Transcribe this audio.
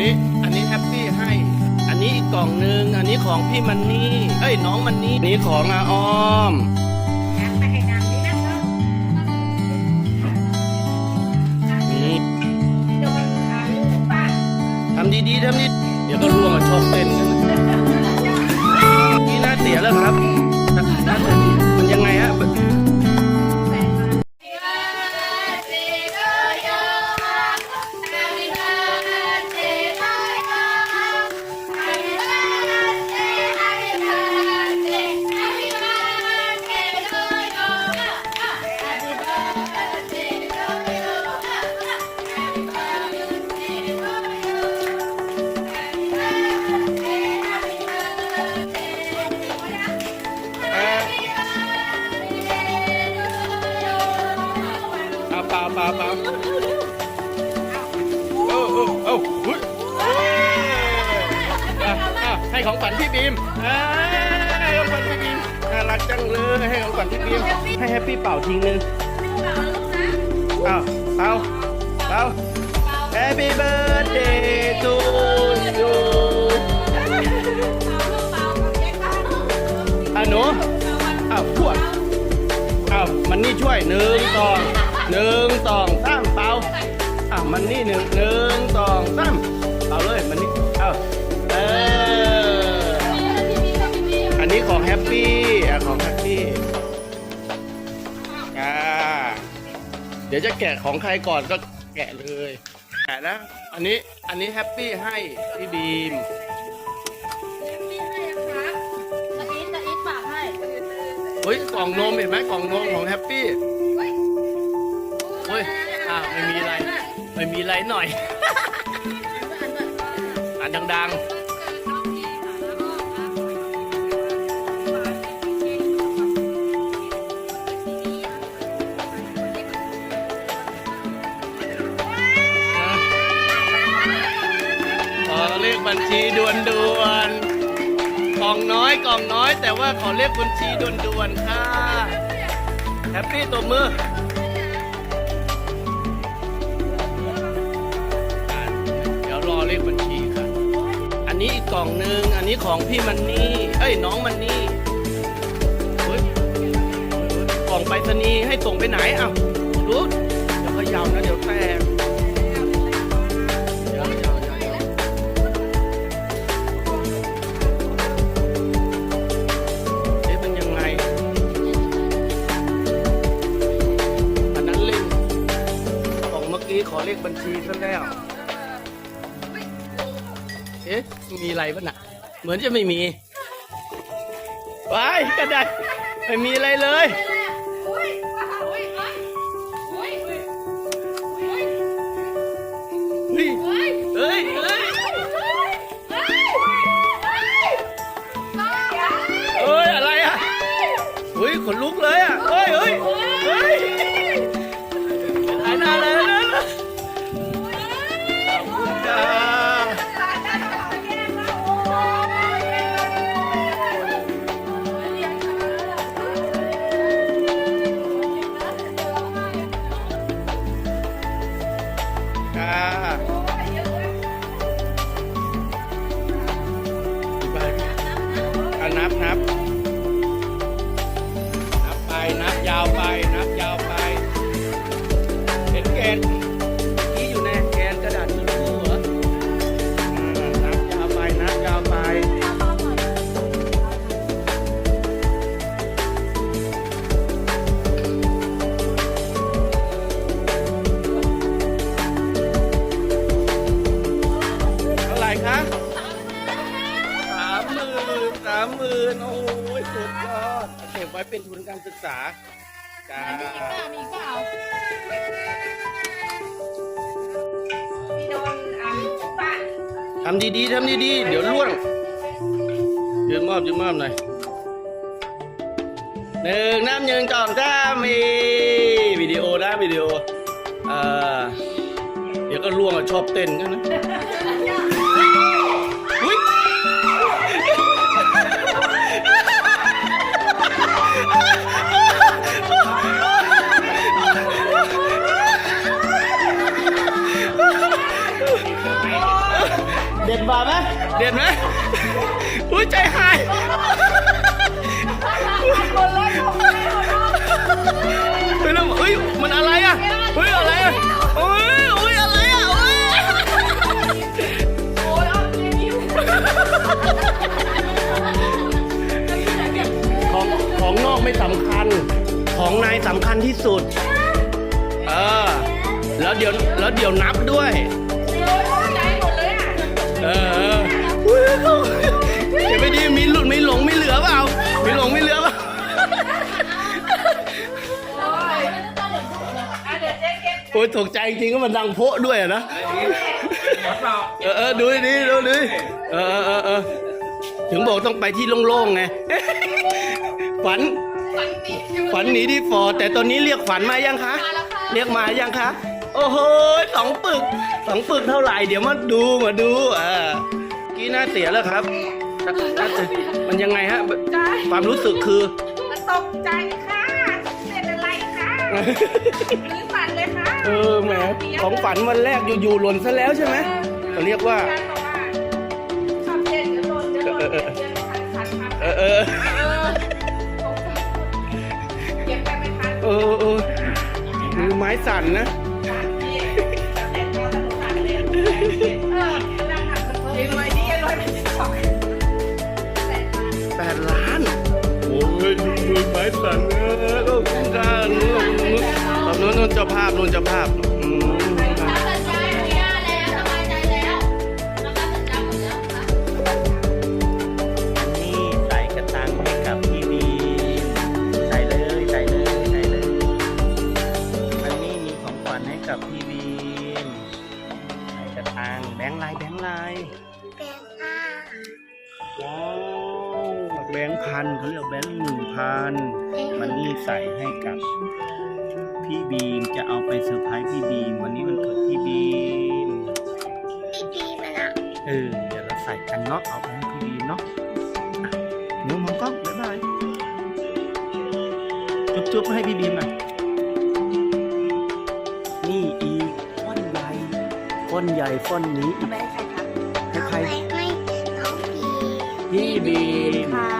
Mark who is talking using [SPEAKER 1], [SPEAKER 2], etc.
[SPEAKER 1] นี้อันนี้แฮปปี้ให้ อันนี้อีกกล่องหนึ่งอันนี้ของพี่มันนี่เอ้ยน้องมันนี่อันนี้ของอาออม
[SPEAKER 2] ไปให้นำนี่นะเนาะ
[SPEAKER 1] นี่
[SPEAKER 2] โดนอาลูกป้า
[SPEAKER 1] ทำดีๆทำดีเดี๋ยวก็ร่วงมาชอบเต้นกันนะนี่หน้าเสียแล้วครับ ของขวัญพี่บีมอ่าให้ของขวัญพี่บีมน่ารักจังเลยให้ของขวัญพี่บีมให้แฮปปี้เป่าทิ้งนึงอ้าวเป่าเป่า Happy birthday to you อะหนูอ้าวพวดอ้าวมันนี่ช่วยหนึ่งสองหนึ่งสองสามเป่าอะมันนี่หนึ่งหนึ่งสองสาม เดี๋ยวจะแกะของใครก่อนก็แกะเลย แกะนะ อันนี้อันนี้แฮปปี้ให้พี่บีม เฮ้ยกล่องนมเห็นไหมกล่องนมของแฮปปี้ เฮ้ยอ่าไม่มีอะไร ไม่มีอะไรหน่อย อันดังๆ วนด่วนกล่องน้อยกล่องน้อย แต่ว่าขอเลขบัญชีด่วนด่วนๆค่ะแฮปปี้ตัวมือเดี๋ยวรอเลขบัญชีค่ะ อันนี้อีกกล่องหนึ่งอันนี้ของพี่มันนี่ เอ้ยน้องมันนี่กล่องไปรษณีย์ให้ส่งไปไหนอ้าวดูเดี๋ยวเขยาวนะเดี๋ยวแตก บัญชีซะแล้ว เอ๊ะ มีอะไรปะน่ะ เหมือนจะไม่มีว้ายกระดาษไม่มีอะไรเลย เฮ้ย เฮ้ย เฮ้ยเอ้ยอะไรอะเฮ้ย ขนลุกเลยอะเฮ้ยเฮ้ยเฮ้ย เป็นทุนการศึกษาจ้าทำดีๆทำดีๆ เดี๋ยวล่วงยืนมอบยืนมอบหน่อยหนึ่งน้ำหนึ่งจองจ้ามีวิดีโอนะวิดีโออ่าเดี๋ยวก็ล่วงอะชอบเต้นกันนะ ย เด็ดมาไหมเด็ดไหมอุ้ยใจหายเฮ้ยแล้วเฮ้ยมันอะไรอะเฮ้ยอะไรอะโอ้ยโอ้ยอะไรอะโอ้ยของของนอกไม่สำคัญ ของในสำคัญที่สุด เออ แล้วเดี๋ยวแล้วเดี๋ยวนับด้วย เออเดี๋ยวไม่ดีมีหลุดมีหลงมีเหลือเปล่ามีหลงมีเหลือเปล่าโอ้ยตกใจจริงก็มันดังโพะด้วยอะนะเออเออดูดิดูดิเออเออเออเออถึงบอกต้องไปที่โล่งๆไงฝันฝันหนีดีฟอร์แต่ตอนนี้เรียกฝันมายังคะ เรียกมายังคะ โอ้โหสองปึกสองปึกเท่าไหร่เดี๋ยวมาดูมาดูอ่ากี้หน้าเสียแล้วครับน่าเสียมันยังไงฮะความรู้สึกคือ
[SPEAKER 2] ตกใจค่ะเป็นอะไรค่ะมือสั่นเลยค่ะ
[SPEAKER 1] เออแหมของฝันวันแรกอยู่ๆหล่นซะแล้วใช่ไหมเขาเรียกว่า
[SPEAKER 2] ชอบเล่นเดี๋ยวโดนเดี๋ยวโดนเดี๋ยวโดนสั่นๆครับ
[SPEAKER 1] เออเออ
[SPEAKER 2] เก็บไปไม่ทัน
[SPEAKER 1] เออเออมือไม้สั่นนะ
[SPEAKER 2] สันเออก็ด้า
[SPEAKER 1] นนู้นนู้นนู้นเจ้าภาพนู้นเจ้าภาพอืม
[SPEAKER 3] ทำสัญญาอนุญาตแล้วสบายใจแล้วแล้วก็สัญญาหมดแล้วค่ะ
[SPEAKER 1] นี่ใส่กระตังให้กับพี่บีใส่เลยใส่เลยใส่เลยอันนี้มีของขวัญให้กับพี่บีใส่กระตังแบงค์ลายแบงค์ลายว้า แบงค์พันเขาเรียกแบงค์หนึ่งพันมันนี่ใส่ให้กับพี่บีมจะเอาไปเซอร์ไพรส์พี่บีมวันนี้มันเกิดพี่บีมเออเดี๋ยวเราใส่กันเนาะเอาไปให้พี่บีมเนาะอะหนูมองกล้องบ๊ายบายจุ๊บจุ๊บให้พี่บีมหน่อยนี่อีกฟ้อนใหญ่ฟ้อนใหญ่ฟ้อนนี้อีก
[SPEAKER 2] ไม่ให้ใครทัก
[SPEAKER 1] ให้ใคร
[SPEAKER 4] ไม่น้องพี
[SPEAKER 1] พี่บีม
[SPEAKER 2] ค่ะ
[SPEAKER 1] เออ